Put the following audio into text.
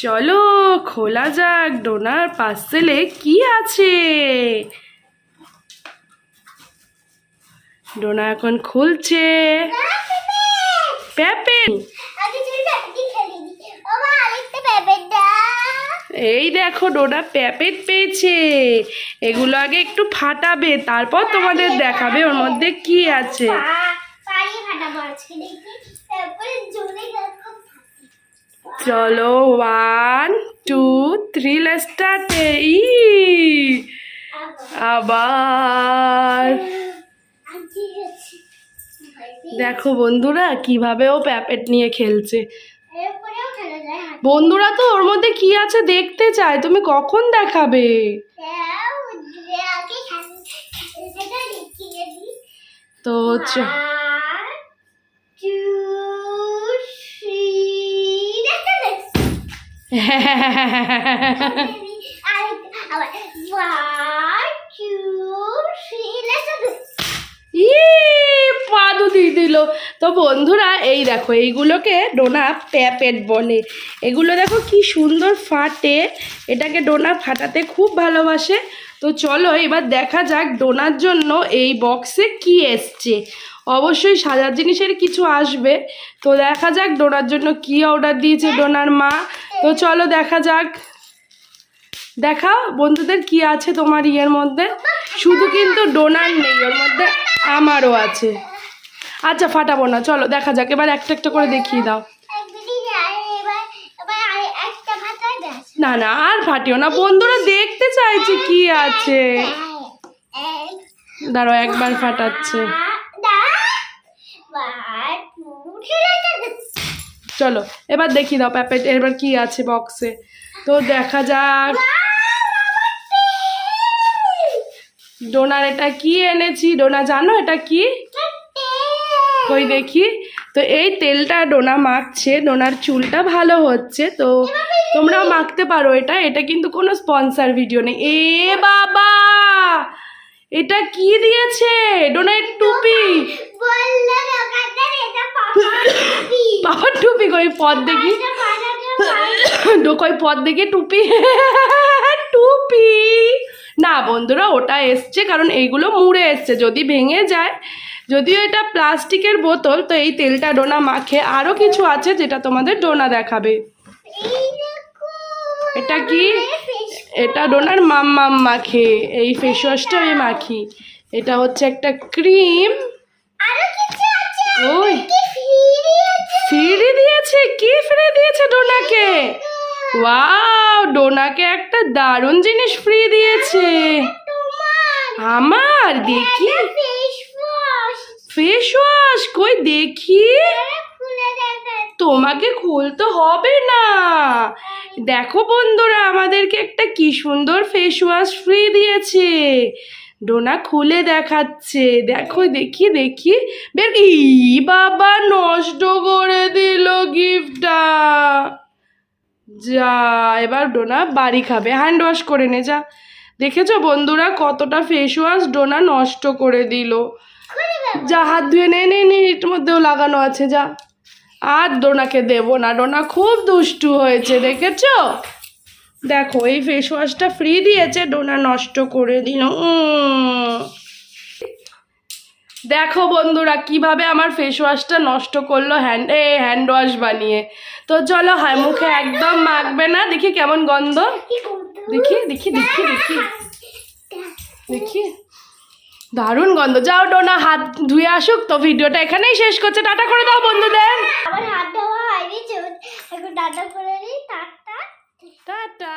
চলো খোলা যাক, ডোনার পার্সেলে কি আছে? ডোনা এখন খুলছে। প্যাপে এই দেখো, ডোনা প্যাপেট পেয়েছে। এগুলো আগে একটু ফাটাবে, তারপর তোমাদের দেখাবে ওর মধ্যে কি আছে পা- পায়ে ফাটাবো আজকে দেখি তারপরে জোরে রাখো চলো ওয়ান টু থ্রি স্টার্ট ই। আবার। দেখো বন্ধুরা, কীভাবে ও প্যাপেট নিয়ে খেলছে। বন্ধুরা তো ওর মধ্যে কি আছে দেখতে চায়, তুমি কখন দেখাবে? তো পাদু দিয়ে দিল। তো বন্ধুরা, এই দেখো, এইগুলোকে ডোনা প্যাপেট বলে এগুলো দেখো কি সুন্দর ফাটে। এটাকে ডোনা ফাটাতে খুব ভালোবাসে। তো চলো এবার দেখা যাক ডোনার জন্য এই বক্সে কি এসছে। অবশ্যই সাজার জিনিসের কিছু আসবে। তো দেখা যাক ডোনার জন্য কি অর্ডার দিয়েছে ডোনার মা। তো চলো দেখা যাক। দেখাও বন্ধুদের কি আছে তোমার ইয়ের মধ্যে। শুধু কিন্তু ডোনার নেই, ওর মধ্যে আমারও আছে। আচ্ছা ফাটাবো না, চলো দেখা যাক। এবার একটা একটা করে দেখিয়ে দাও। না না, আর ফাটিও না। বন্ধুরা, দেখতে চাইছে কি আছে। দাঁড়ো একবার ফাটাচ্ছে। চলো, এবার দেখি দাও প্যাপেট, এবার কি আছে বক্সে। তো দেখা যাক। ডোনার, এটা কি এনেছি? ডোনা, জানো এটা কি? কই দেখি। তো এই তেলটা ডোনা মাখছে, ডোনার চুলটা ভালো হচ্ছে, তো তোমরাও মাখতে পারো এটা। এটা কিন্তু কোনো স্পন্সার ভিডিও নেই। এ বাবা! এটা কি দিয়েছে? ডোনার টুপি। বাবার টুপি কই? পদ দেখি। ডোকই পদ দেখে, টুপি। টুপি! না বন্ধুরা, ওটা এসছে, কারণ এইগুলো মুড়ে এসছে। যদি ভেঙে যায় যদিও এটা প্লাস্টিকের বোতল তো এই তেলটা ডোনা মাখে। আরও কিছু আছে যেটা তোমাদের ডোনা দেখাবে। এটা কি? এটা ডোনার মাম্মাম মাখে। এই ফেস ওয়াশটা আমি মাখি। এটা হচ্ছে একটা ক্রিম। ওই। ফ্রি দিয়েছে? কি ফ্রি দিয়েছে ডোনাকে? ওয়াও ডোনাকে একটা দারুণ জিনিস ফ্রি দিয়েছে। আমার? দেখি। ফেস ওয়াশ কই দেখি। তোমাকে খুলতে হবে না। দেখো বন্ধুরা, আমাদেরকে একটা কি সুন্দর ফেস ওয়াশ ফ্রি দিয়েছে। ডোনা খুলে দেখাচ্ছে। দেখো, দেখি দেখি। বের ই বাবা, নষ্ট করে দিল গিফটটা যা, এবার ডোনা বাড়ি খাবে। হ্যান্ড ওয়াশ করে নে, যা। দেখেছ বন্ধুরা, কতটা ফেস ওয়াশ ডোনা নষ্ট করে দিল। যা হাত ধুয়ে নে নে এর মধ্যেও লাগানো আছে, যা। আর ডোনাকে দেবো না। ডোনা খুব দুষ্টু হয়েছে, দেখেছ? দেখো, এই ফেস ওয়াশটা ফ্রি দিয়েছে, ডোনা নষ্ট করে দিল। দেখো বন্ধুরা, কীভাবে আমার ফেস ওয়াশটা নষ্ট করল হ্যান্ড এ হ্যান্ড ওয়াশ বানিয়ে। তো চলো হ্যাঁ মুখে একদম মাখবে না। দেখি কেমন গন্ধ। দেখি দেখি দেখি দেখি। দেখি। দারুণ গন্ধ। যাও ডোনা হাত ধুয়ে আসুক। তো ভিডিওটা এখানেই শেষ করছে। টাটা করে দাও বন্ধুদের। হাত হয়নি টাটা করে নিই টাটা।